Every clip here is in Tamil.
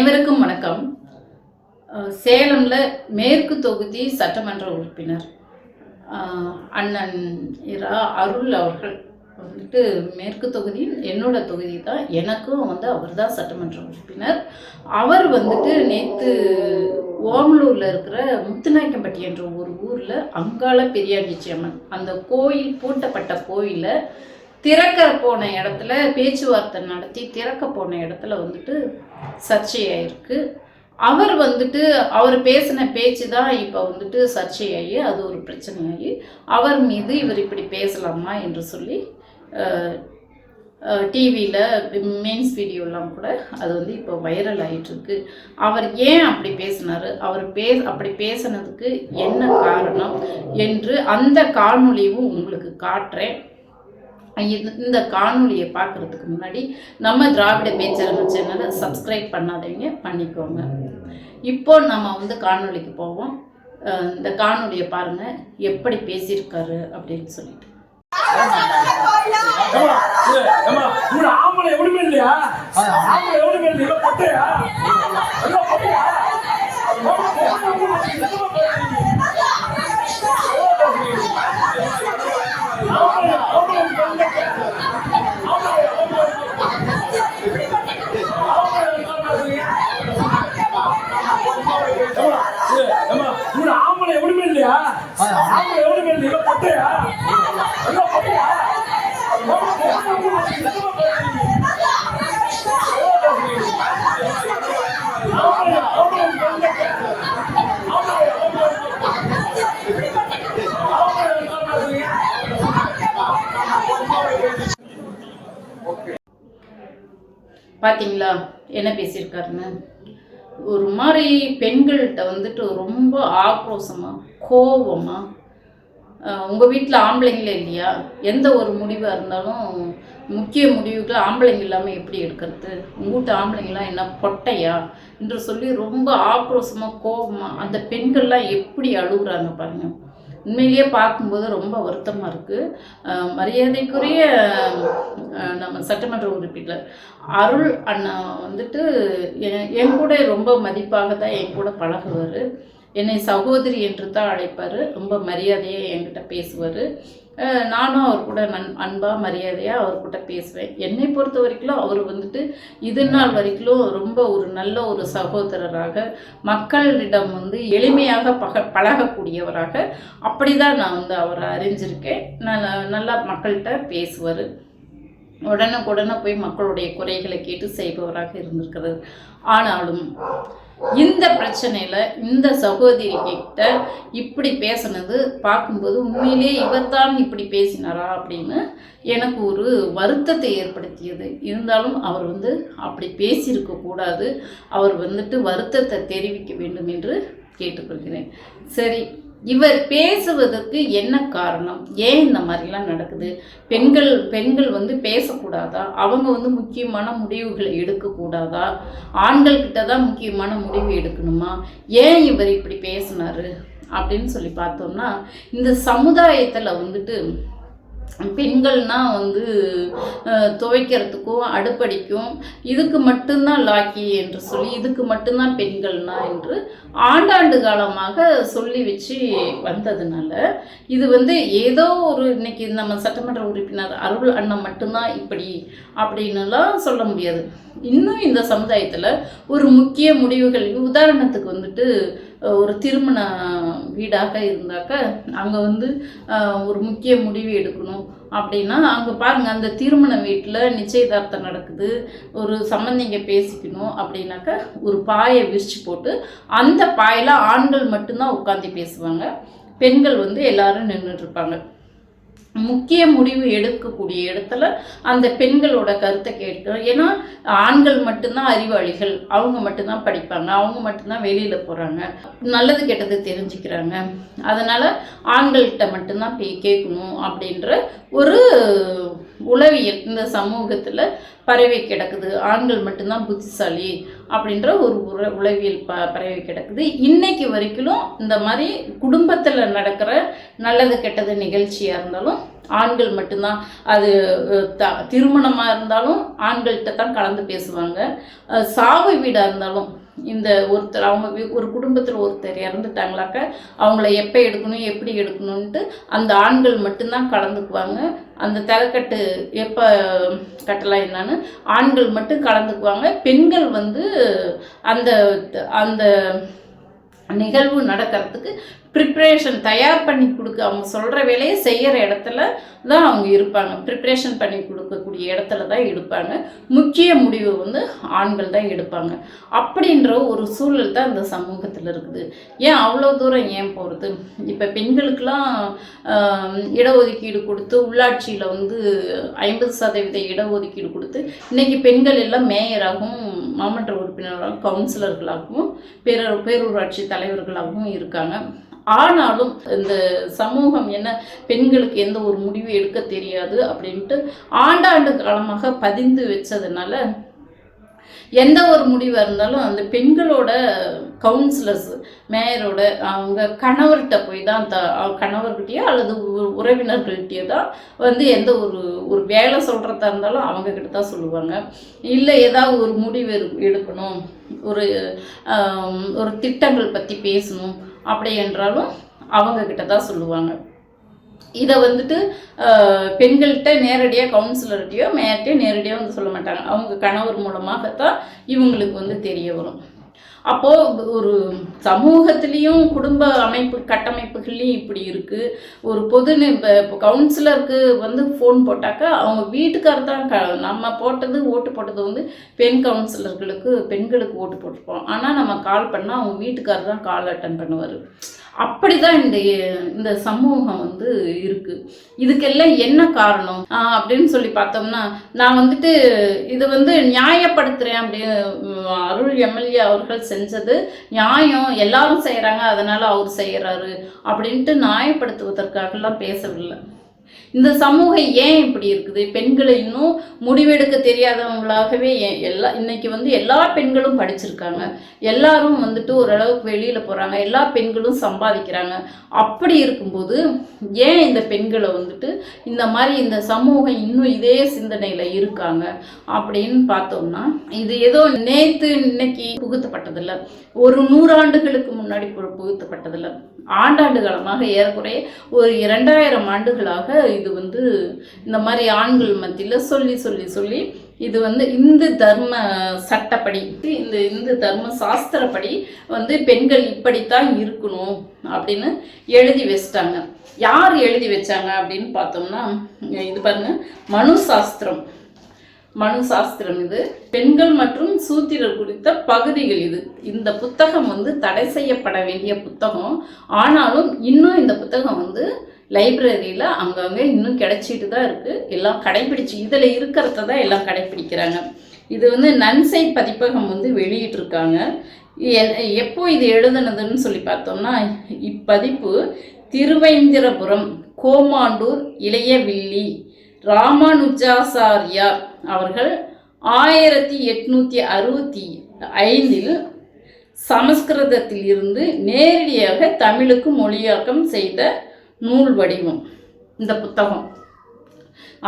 அனைவருக்கும் வணக்கம். சேலமில் சேலம்ல மேற்கு தொகுதி சட்டமன்ற உறுப்பினர் அண்ணன் இரா அருள் அவர்கள் வந்துட்டு மேற்கு தொகுதி என்னோட தொகுதி தான். எனக்கும் வந்து அவர் தான் சட்டமன்ற உறுப்பினர். அவர் வந்துட்டு நேற்று ஓமலூரில் இருக்கிற முத்துநாயக்கம்பட்டி என்ற ஒரு ஊரில் அங்காள பெரியாண்டிச்சி அம்மன் அந்த கோயில் பூட்டப்பட்ட கோயிலை திறக்க போன இடத்துல பேச்சுவார்த்தை நடத்தி திறக்க போன இடத்துல வந்துட்டு சர்ச்சையாயிருக்கு. அவர் வந்துட்டு அவர் பேசின பேச்சு தான் இப்போ வந்துட்டு சர்ச்சையாகி அது ஒரு பிரச்சனையாகி அவர் மீது இவர் இப்படி பேசலாமா என்று சொல்லி டிவியில் மெயின்ஸ் வீடியோலாம் கூட அது வந்து இப்போ வைரல் ஆகிட்டுருக்கு அவர் ஏன் அப்படி பேசினார்? அவர் பே அப்படி பேசுனதுக்கு என்ன காரணம்? என்று அந்த காணொலியும் உங்களுக்கு காட்டுறேன். இந்த காணொலியை பார்க்குறதுக்கு முன்னாடி நம்ம திராவிட பேச்சரங்க சேனலை சப்ஸ்கிரைப் பண்ணாதவங்க பண்ணிக்கோங்க இப்போ நம்ம வந்து காணொளிக்கு போவோம் இந்த காணொலியை பாருங்க எப்படி பேசியிருக்காரு அப்படின்னு சொல்லிட்டு ஆம்பளை இல்லையா? ஆம்பளை இல்லையா? இவன் பொட்டையா? ஆம்பளை, ஆம்பளை இல்லையா? ஆம்பளை, ஆம்பளை. ஆம்பளை இல்லையா? ஏம்மா, இது, ஏம்மா, இவரு ஆம்பளை எவனுமே இல்லையா? ஆம்பளை பொட்டையா? பொட்டையா? பார்த்தீங்களா என்ன பேசியிருக்காருன்னு ஒரு மாதிரி பெண்கள்கிட்ட வந்துட்டு ரொம்ப ஆக்ரோஷமாக கோபமாக உங்கள் வீட்டில் ஆம்பளைங்களே இல்லையா? எந்த ஒரு முடிவாக இருந்தாலும் முக்கிய முடிவுகள் ஆம்பளைங்க இல்லாமல் எப்படி எடுக்கிறது? உங்கள் வீட்டு ஆம்பளைங்களாம் என்ன பொட்டையா? என்று சொல்லி ரொம்ப ஆக்ரோஷமாக கோபமாக அந்த பெண்கள்லாம் எப்படி அழுகுறாங்க பாருங்க. உண்மையிலேயே பார்க்கும்போது ரொம்ப வருத்தமாக இருக்குது மரியாதைக்குரிய நம்ம சட்டமன்ற உறுப்பினர் அருள் அண்ணா வந்துட்டு என் கூட ரொம்ப மதிப்பாக தான் என் கூட பழகுவார். என்னை சகோதரி என்று தான் அழைப்பார். ரொம்ப மரியாதையாக என்கிட்ட பேசுவார். நானும் அவர் கூட நன் அன்பாக மரியாதையாக அவர்கிட்ட பேசுவேன். என்னை பொறுத்த வரைக்கும் அவர் வந்துட்டு இது நாள் வரைக்கும் ரொம்ப ஒரு நல்ல ஒரு சகோதரராக மக்களிடம் வந்து எளிமையாக பக பழகக்கூடியவராக. அப்படி தான் நான் வந்து அவரை அறிஞ்சிருக்கேன். நல்லா நல்லா மக்கள்கிட்ட பேசுவார். உடனுக்குடனே போய் மக்களுடைய குறைகளை கேட்டு செய்பவராக இருந்திருக்கிறது ஆனாலும் இந்த பிரச்சனையில் இந்த சகோதரி கிட்ட இப்படி பேசுனது பார்க்கும்போது உண்மையிலேயே இவர்தான் இப்படி பேசினாரா அப்படின்னு எனக்கு ஒரு வருத்தத்தை ஏற்படுத்தியது. இருந்தாலும் அவர் வந்து அப்படி பேசியிருக்க கூடாது. அவர் வந்துட்டு வருத்தத்தை தெரிவிக்க வேண்டும் என்று கேட்டுக்கொள்கிறேன். சரி இவர் பேசுவதற்கு என்ன காரணம்? ஏன் இந்த மாதிரிலாம் நடக்குது? பெண்கள் பெண்கள் வந்து பேசக்கூடாதா? அவங்க வந்து முக்கியமான முடிவுகளை எடுக்கக்கூடாதா? ஆண்கள் கிட்ட தான் முக்கியமான முடிவு எடுக்கணுமா? ஏன் இவர் இப்படி பேசினாரு? அப்படின்னு சொல்லி பார்த்தோம்னா இந்த சமுதாயத்தில் வந்துட்டு பெண்கள்னா வந்து துவைக்கிறதுக்கும் அடுப்படிக்கும் இதுக்கு மட்டும்தான் லாக்கி என்று சொல்லி இதுக்கு மட்டும்தான் பெண்கள்னா என்று ஆண்டாண்டு காலமாக சொல்லி வச்சு வந்ததுனால இது வந்து ஏதோ ஒரு இன்னைக்கு நம்ம சட்டமன்ற உறுப்பினர் அருள் அண்ணன் மட்டும்தான் இப்படி அப்படின்னுலாம் சொல்ல முடியாது. இன்னும் இந்த சமுதாயத்தில் ஒரு முக்கிய முடிவுகள் உதாரணத்துக்கு வந்துட்டு ஒரு திருமண வீடாக இருந்தாக்க அங்கே வந்து ஒரு முக்கிய முடிவு எடுக்கணும். அப்படின்னா அங்கே பாருங்கள் அந்த திருமண வீட்டில் நிச்சயதார்த்தம் நடக்குது. ஒரு சம்பந்திங்க பேசிக்கணும் அப்படின்னாக்க ஒரு பாயை விரிச்சு போட்டு அந்த பாயில் ஆண்கள் மட்டும்தான் உட்காந்து பேசுவாங்க. பெண்கள் வந்து எல்லாரும் நின்றுட்டு இருப்பாங்க. முக்கிய முடிவு எடுக்கக்கூடிய இடத்துல அந்த பெண்களோட கருத்தை கேட்கணும் ஏன்னா ஆண்கள் மட்டும்தான் அறிவாளிகள். அவங்க மட்டும்தான் படிப்பாங்க. அவங்க மட்டும்தான் வெளியில் போகிறாங்க நல்லது கெட்டது தெரிஞ்சுக்கிறாங்க. அதனால் ஆண்கள்கிட்ட மட்டும்தான் போய் கேட்கணும் அப்படின்ற ஒரு உளவியல் இந்த சமூகத்தில் பரவி கிடக்குது. ஆண்கள் மட்டும்தான் புத்திசாலி அப்படின்ற ஒரு உற உளவியல் ப பரவி கிடக்குது. இன்னைக்கு வரைக்கும் இந்த மாதிரி குடும்பத்தில் நடக்கிற நல்லது கெட்டது நிகழ்ச்சியாக இருந்தாலும் ஆண்கள் மட்டும்தான். அது த திருமணமாக இருந்தாலும் ஆண்கள்கிட்ட தான் கலந்து பேசுவாங்க. சாவு வீடாக இருந்தாலும் இந்த ஒருத்தர் அவங்க வீ- ஒரு குடும்பத்தில் ஒருத்தர் இறந்துட்டாங்களாக்க அவங்கள எப்போ எடுக்கணும் எப்படி எடுக்கணுன்ட்டு அந்த ஆண்கள் மட்டும்தான் கலந்துக்குவாங்க. அந்த தலைக்கட்டு எப்போ கட்டலாம் என்னான்னு ஆண்கள் மட்டும் கலந்துக்குவாங்க. பெண்கள் வந்து அந்த அந்த நிகழ்வு நடக்கிறதுக்கு ப்ரிப்ரேஷன் தயார் பண்ணி கொடுக்க அவங்க சொல்கிற வேலையை செய்கிற இடத்துல தான் அவங்க இருப்பாங்க. ப்ரிப்ரேஷன் பண்ணி கொடுக்கக்கூடிய இடத்துல தான் எடுப்பாங்க முக்கிய முடிவு வந்து ஆண்கள் தான் எடுப்பாங்க. அப்படின்ற ஒரு சூழல் தான் இந்த சமூகத்தில் இருக்குது. ஏன் அவ்வளோ தூரம் ஏன் போகிறது இப்போ பெண்களுக்கெல்லாம் இடஒதுக்கீடு கொடுத்து உள்ளாட்சியில் வந்து ஐம்பது சதவீத இடஒதுக்கீடு கொடுத்து இன்றைக்கி பெண்கள் எல்லாம் மேயராகவும் மாமன்ற உறுப்பினராகவும் கவுன்சிலர்களாகவும் பேர பேரூராட்சி தலைவர்களாகவும் இருக்காங்க. ஆனாலும் இந்த சமூகம் என்ன பெண்களுக்கு எந்த ஒரு முடிவு எடுக்க தெரியாது அப்படின்ட்டு ஆண்டாண்டு காலமாக பதிந்து வச்சதுனால எந்த ஒரு முடிவாக இருந்தாலும் அந்த பெண்களோட கவுன்சிலர்ஸ் மேயரோட அவங்க கணவர்கிட்ட போய் தான் த கணவர்கிட்டயோ அல்லது உ- உறவினர்கள்கிட்டயோ தான் வந்து எந்த ஒரு ஒரு வேலை சொல்கிறதா இருந்தாலும் அவங்க கிட்ட தான் சொல்லுவாங்க. இல்லை ஏதாவது ஒரு முடிவு எடுக்கணும் ஒரு ஒரு திட்டங்கள் பற்றி பேசணும் அப்படி என்றாலும் அவங்கக்கிட்ட தான் சொல்லுவாங்க. இதை வந்துட்டு பெண்கள்கிட்ட நேரடியாக கவுன்சிலர்கிட்டையோ மேட்டையோ நேரடியாக வந்து சொல்ல மாட்டாங்க. அவங்க கணவர் மூலமாகத்தான் இவங்களுக்கு வந்து தெரிய வரும். அப்போது ஒரு சமூகத்திலையும் குடும்ப அமைப்பு கட்டமைப்புகள்லையும் இப்படி இருக்குது ஒரு பொது இப்போ கவுன்சிலருக்கு வந்து ஃபோன் போட்டாக்கா அவங்க வீட்டுக்காரர் தான் க நம்ம போட்டது ஓட்டு போட்டது வந்து பெண் கவுன்சிலர்களுக்கு பெண்களுக்கு ஓட்டு போட்டிருப்போம். ஆனால் நம்ம கால் பண்ணால் அவங்க வீட்டுக்காரர் தான் கால் அட்டன் பண்ணுவார். அப்படி தான் இந்த இந்த சமூகம் வந்து இருக்குது இதுக்கெல்லாம் என்ன காரணம்? அப்படின்னு சொல்லி பார்த்தோம்னா நான் வந்துட்டு இது வந்து நியாயப்படுத்துகிறேன் அப்படின்னு அருள் எம்எல்ஏ அவர்கள் செஞ்சது நியாயம். எல்லாரும் செய்கிறாங்க அதனால் அவர் செய்கிறாரு அப்படின்ட்டு நியாயப்படுத்துவதற்காகலாம் பேசவில்லை. இந்த சமூகம் ஏன் இப்படி இருக்குது? பெண்களை இன்னும் முடிவெடுக்க தெரியாதவங்களாகவே ஏன் எல்லா இன்னைக்கு வந்து எல்லா பெண்களும் படிச்சிருக்காங்க. எல்லாரும் வந்துட்டு ஓரளவுக்கு வெளியில் போகிறாங்க எல்லா பெண்களும் சம்பாதிக்கிறாங்க. அப்படி இருக்கும்போது ஏன் இந்த பெண்களை வந்துட்டு இந்த மாதிரி இந்த சமூகம் இன்னும் இதே சிந்தனையில் இருக்காங்க அப்படின்னு பார்த்தோம்னா இது ஏதோ நேற்று இன்னைக்கு புகுத்தப்பட்டதில்ல. ஒரு நூறாண்டுகளுக்கு முன்னாடி புகுத்தப்பட்டதில்ல. ஆண்டாண்டு காலமாக ஏறக்குறைய ஒரு இரண்டாயிரம் ஆண்டுகளாக இது வந்து இந்த மாதிரி ஆண்கள் மத்தியில் சொல்லி சொல்லி சொல்லி இது வந்து இந்து தர்ம சட்டப்படி இந்த இந்து தர்ம சாஸ்திரப்படி வந்து பெண்கள் இப்படித்தான் இருக்கணும் அப்படின்னு எழுதி வச்சிட்டாங்க. யார் எழுதி வச்சாங்க அப்படின்னு பார்த்தோம்னா இது பாருங்க மனு சாஸ்திரம். மனு சாஸ்திரம் இது. பெண்கள் மற்றும் சூத்திரர் குறித்த பகுதிகள் இது. இந்த புத்தகம் வந்து தடை செய்யப்பட வேண்டிய புத்தகம். ஆனாலும் இன்னும் இந்த புத்தகம் வந்து லைப்ரரியில் அங்கங்கே இன்னும் கிடைச்சிட்டு தான் இருக்குது எல்லாம் கடைபிடிச்சு இதில் இருக்கிறத தான் எல்லாம் கடைபிடிக்கிறாங்க. இது வந்து நன்சை பதிப்பகம் வந்து வெளியிட்டிருக்காங்க. எப்போ இது எழுதுனதுன்னு சொல்லி பார்த்தோம்னா இப்பதிப்பு திருவேந்திரபுரம் கோமாண்டூர் இளையவில்லி ராமானுஜாசாரியார் அவர்கள் ஆயிரத்தி எட்நூற்றி அறுபத்தி ஐந்தில் சமஸ்கிருதத்தில் இருந்து நேரடியாக தமிழுக்கு மொழியாக்கம் செய்த நூல் வடிவம் இந்த புத்தகம்.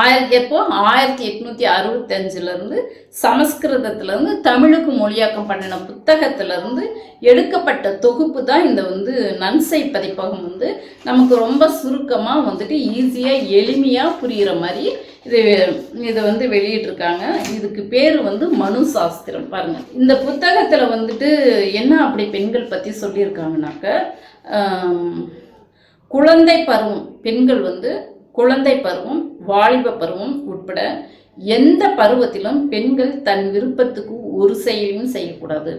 ஆயிரத்தி எப்போ? ஆயிரத்தி எட்நூற்றி அறுபத்தஞ்சிலேருந்து சமஸ்கிருதத்திலேருந்து தமிழுக்கு மொழியாக்கம் பண்ணின புத்தகத்திலேருந்து எடுக்கப்பட்ட தொகுப்பு தான் இந்த வந்து நன்சை பதிப்பகம் வந்து. நமக்கு ரொம்ப சுருக்கமாக வந்துட்டு ஈஸியாக எளிமையாக புரிகிற மாதிரி இது இதை வந்து வெளியிட்டிருக்காங்க. இதுக்கு பேர் வந்து மனு சாஸ்திரம். பாருங்கள் இந்த புத்தகத்தில் வந்துட்டு என்ன அப்படி பெண்கள் பற்றி சொல்லியிருக்காங்கனாக்க குழந்தை பருவம் பெண்கள் வந்து குழந்தை பருவம் வாலிப பருவம் உட்பட எந்த பருவத்திலும் பெண்கள் தன் விருப்பத்துக்கு ஒரு செயலையும் செய்யக்கூடாது.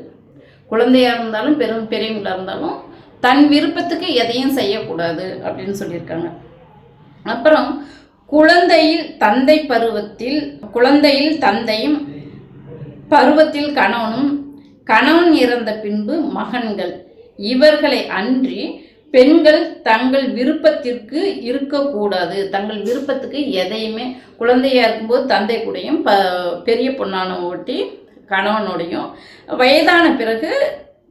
குழந்தையாக இருந்தாலும் பெரும் பெரியவங்களாக இருந்தாலும் தன் விருப்பத்துக்கு எதையும் செய்யக்கூடாது அப்படின்னு சொல்லியிருக்காங்க. அப்புறம் குழந்தையில் தந்தை பருவத்தில் குழந்தையில் தந்தையும் பருவத்தில் கணவனும் கணவன் இறந்த பின்பு மகன்கள். இவர்களை அன்றி பெண்கள் தங்கள் விருப்பத்திற்கு இருக்கக்கூடாது. தங்கள் விருப்பத்துக்கு எதையுமே குழந்தையா இருக்கும்போது தந்தை கூடயும் ப பெரிய பொண்ணான ஓட்டி கணவனோடையும் வயதான பிறகு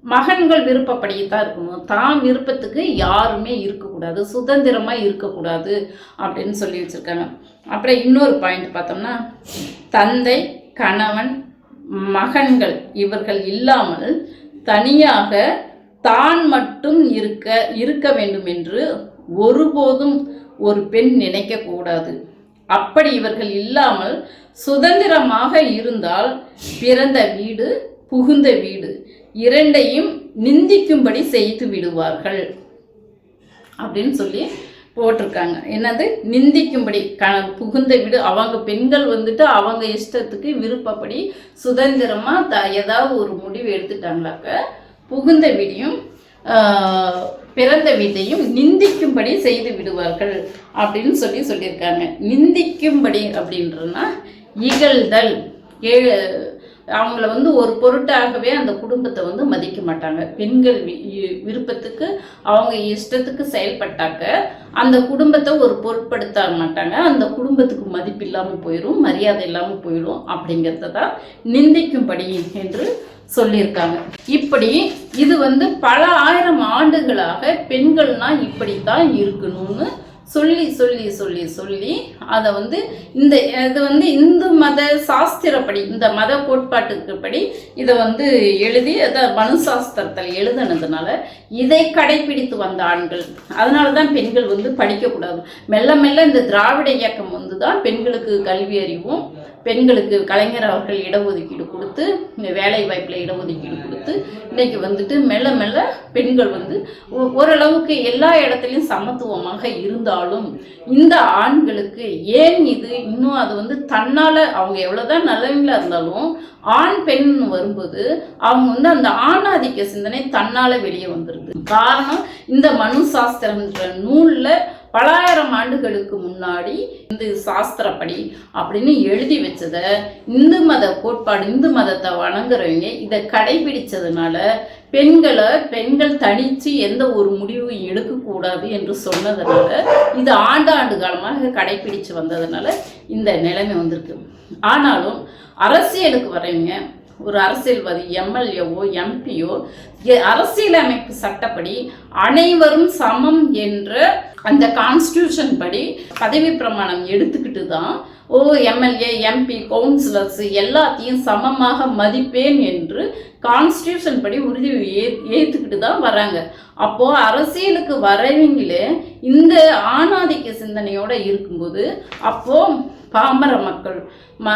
மகன்கள் விருப்பப்படியே தான் இருக்கணும். தான் விருப்பத்துக்கு யாருமே இருக்கக்கூடாது. சுதந்திரமாக இருக்கக்கூடாது அப்படின்னு சொல்லி வச்சுருக்காங்க. அப்புறம் இன்னொரு பாயிண்ட் பார்த்தோம்னா தந்தை கணவன் மகன்கள் இவர்கள் இல்லாமல் தனியாக தான் மட்டும் இருக்க இருக்க வேண்டும் என்று ஒருபோதும் ஒரு பெண் நினைக்கக்கூடாது அப்படி இவர்கள் இல்லாமல் சுதந்திரமாக இருந்தால் பிறந்த வீடு புகுந்த வீடு இரண்டையும் நிந்திக்கும்படி செய்து விடுவார்கள். அப்படின்னு சொல்லி போட்டிருக்காங்க. என்னது? நிந்திக்கும்படி. க புகுந்த வீடு. அவங்க பெண்கள் வந்துட்டு அவங்க இஷ்டத்துக்கு விருப்பப்படி சுதந்திரமாக த ஏதாவது ஒரு முடிவு எடுத்துட்டாங்களாக்க புகுந்த வீடையும் பிறந்த வீட்டையும் நிந்திக்கும்படி செய்து விடுவார்கள் அப்படின்னு சொல்லி சொல்லியிருக்காங்க. நிந்திக்கும்படி அப்படின்றனா இகழ்தல். ஏ அவங்கள வந்து ஒரு பொருட்டாகவே அந்த குடும்பத்தை வந்து மதிக்க மாட்டாங்க. பெண்கள் வி- விருப்பத்துக்கு அவங்க இஷ்டத்துக்கு செயல்பட்டாக்க அந்த குடும்பத்தை ஒரு பொருட்படுத்த மாட்டாங்க. அந்த குடும்பத்துக்கு மதிப்பு இல்லாமல் போயிடும் மரியாதை இல்லாமல் போயிடும் அப்படிங்கிறத தான் நிந்திக்கும்படி என்று சொல்லியிருக்காங்க. இப்படி இது வந்து பல ஆயிரம் ஆண்டுகளாக பெண்கள்னா இப்படித்தான் இருக்கணும்னு சொல்லி சொல்லி சொல்லி சொல்லி அதை வந்து இந்த இது வந்து இந்து மத சாஸ்திரப்படி இந்த மத கோட்பாட்டுக்கு படி இதை வந்து எழுதி அதை மனு சாஸ்திரத்தில் எழுதுனதுனால இதை கடைபிடித்து வந்த ஆண்கள். அதனால தான் பெண்கள் வந்து படிக்கக்கூடாது. மெல்ல மெல்ல இந்த திராவிட இயக்கம் வந்து தான் பெண்களுக்கு கல்வி அறிவும் பெண்களுக்கு கலைஞர் அவர்கள் இடஒதுக்கீடு கொடுத்து வேலை வாய்ப்பில் இடஒதுக்கீடு கொடுத்து இன்னைக்கு வந்துட்டு மெல்ல மெல்ல பெண்கள் வந்து ஒ- ஓரளவுக்கு எல்லா இடத்துலையும் சமத்துவமாக இருந்தாலும் இந்த ஆண்களுக்கு ஏன் இது இன்னும் அது வந்து தன்னால் அவங்க எவ்வளோதான் நல்லவங்களா இருந்தாலும் ஆண் பெண் வரும்போது அவங்க வந்து அந்த ஆணாதிக்க சிந்தனை தன்னால் வெளியே வந்துருது. காரணம் இந்த மனு சாஸ்திரம்ன்ற நூலில் பலாயிரம் ஆண்டுகளுக்கு முன்னாடி இந்து சாஸ்திரப்படி அப்படின்னு எழுதி வச்சதை இந்து மத கோட்பாடு இந்து மதத்தை வணங்குறவங்க இதை கடைபிடிச்சதுனால பெண்களை பெண்கள் தனிச்சு எந்த ஒரு முடிவும் எடுக்கக்கூடாது என்று சொன்னதுனால இது ஆண்டு காலமாக கடைபிடிச்சு வந்ததுனால இந்த நிலைமை வந்திருக்கு. ஆனாலும் அரசியலுக்கு வரவங்க ஒரு அரசியல்வாதி எம்எல்ஏவோ எம்பியோ அரசியலமைப்பு சட்டப்படி அனைவரும் சமம் என்ற அந்த கான்ஸ்டியூஷன் படி பதவி பிரமாணம் எடுத்துக்கிட்டு தான் ஓ எம்எல்ஏ எம்பி கவுன்சிலர்ஸ் எல்லாத்தையும் சமமாக மதிப்பேன் என்று கான்ஸ்டியூஷன் படி உறுதி ஏ ஏற்றுக்கிட்டு தான் வராங்க. அப்போது அரசியலுக்கு வரவங்களே இந்த ஆணாதிக்க சிந்தனையோடு இருக்கும்போது அப்போது பாமர மக்கள் ம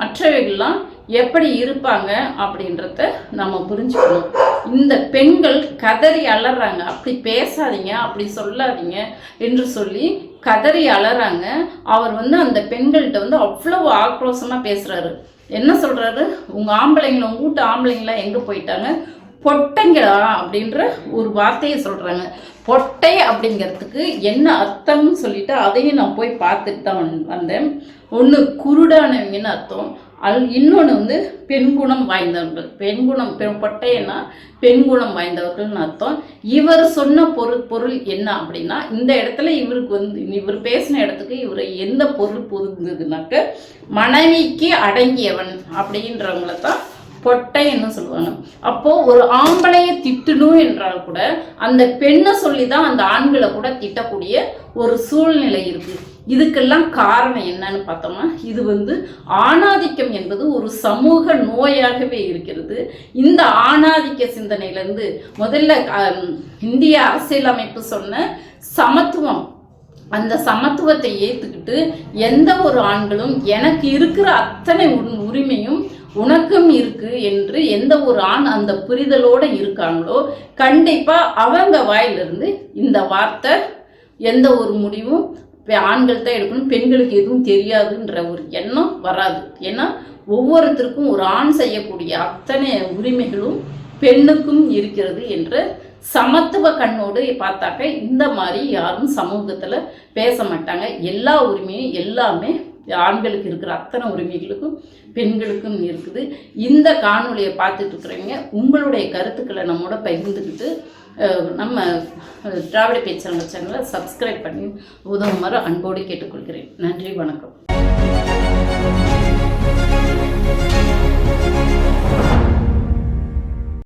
மற்றவைகள்லாம் எப்படி இருப்பாங்க அப்படின்றத நம்ம புரிஞ்சுக்கணும். இந்த பெண்கள் கதறி அலறாங்க. அப்படி பேசாதீங்க அப்படி சொல்லாதீங்க என்று சொல்லி கதறி அலறாங்க. அவர் வந்து அந்த பெண்கள்கிட்ட வந்து அவ்வளவு ஆக்ரோஷமாக பேசுகிறாரு என்ன சொல்கிறாரு உங்கள் ஆம்பளைங்களை உங்கள் வீட்டு ஆம்பளைங்களாம் எங்கே போயிட்டாங்க? பொட்டைங்களா? அப்படின்ற ஒரு வார்த்தையை சொல்கிறாங்க பொட்டை அப்படிங்கிறதுக்கு என்ன அர்த்தம்னு சொல்லிட்டு அதையும் நான் போய் பார்த்துட்டு தான் வந்- வந்தேன். ஒன்று குருடானவங்கன்னு அர்த்தம். அல் இன்னொன்று வந்து பெண் குணம் வாய்ந்தவர்கள். பெண் குணம் பெண் பெண் குணம் வாய்ந்தவர்கள்னு அர்த்தம். இவர் சொன்ன பொருள் பொருள் என்ன அப்படின்னா இந்த இடத்துல இவருக்கு வந்து இவர் பேசின இடத்துக்கு இவர் எந்த பொருள் பொருந்ததுனாக்க மனைவிக்கு அடங்கியவன் அப்படின்றவங்கள தான் பொட்டைன்னு சொல்லுவாங்க. அப்போ ஒரு ஆம்பளைய திட்டணும் என்றால் கூட அந்த பெண்ணை சொல்லி தான் அந்த ஆண்களை கூட திட்டக்கூடிய ஒரு சூழ்நிலை இருக்குது இதுக்கெல்லாம் காரணம் என்னன்னு பார்த்தோம்னா இது வந்து ஆணாதிக்கம் என்பது ஒரு சமூக நோயாகவே இருக்கிறது. இந்த ஆணாதிக்க சிந்தனையிலேருந்து முதல்ல இந்திய அரசியலமைப்பு சொன்ன சமத்துவம் அந்த சமத்துவத்தை ஏற்றுக்கிட்டு எந்த ஒரு ஆண்களும் எனக்கு இருக்கிற அத்தனை உரிமையும் உனக்கும் இருக்கு என்று எந்த ஒரு ஆண் அந்த புரிதலோட இருக்காங்களோ கண்டிப்பாக அவங்க வாயிலிருந்து இந்த வார்த்தை எந்த ஒரு முடிவும் இப்போ ஆண்கள் தான் எடுக்கணும் பெண்களுக்கு எதுவும் தெரியாதுன்ற ஒரு எண்ணம் வராது. ஏன்னா ஒவ்வொருத்தருக்கும் ஒரு ஆண் செய்யக்கூடிய அத்தனை உரிமைகளும் பெண்ணுக்கும் இருக்கிறது என்ற சமத்துவ கண்ணோடு பார்த்தாக்க இந்த மாதிரி யாரும் சமூகத்தில் பேச மாட்டாங்க. எல்லா உரிமையும் எல்லாமே ஆண்களுக்கு இருக்கிற அத்தனை உரிமைகளுக்கும் பெண்களுக்கும் இருக்குது. இந்த காணொலியை பார்த்துட்டு இருக்கிறவங்க உங்களுடைய கருத்துக்களை நம்மோட பகிர்ந்துக்கிட்டு நம்ம திராவிட பேச்சரங்க சேனலை சப்ஸ்கிரைப் பண்ணி உதவுமாறு அன்போடு கேட்டுக்கொள்கிறேன். நன்றி வணக்கம்.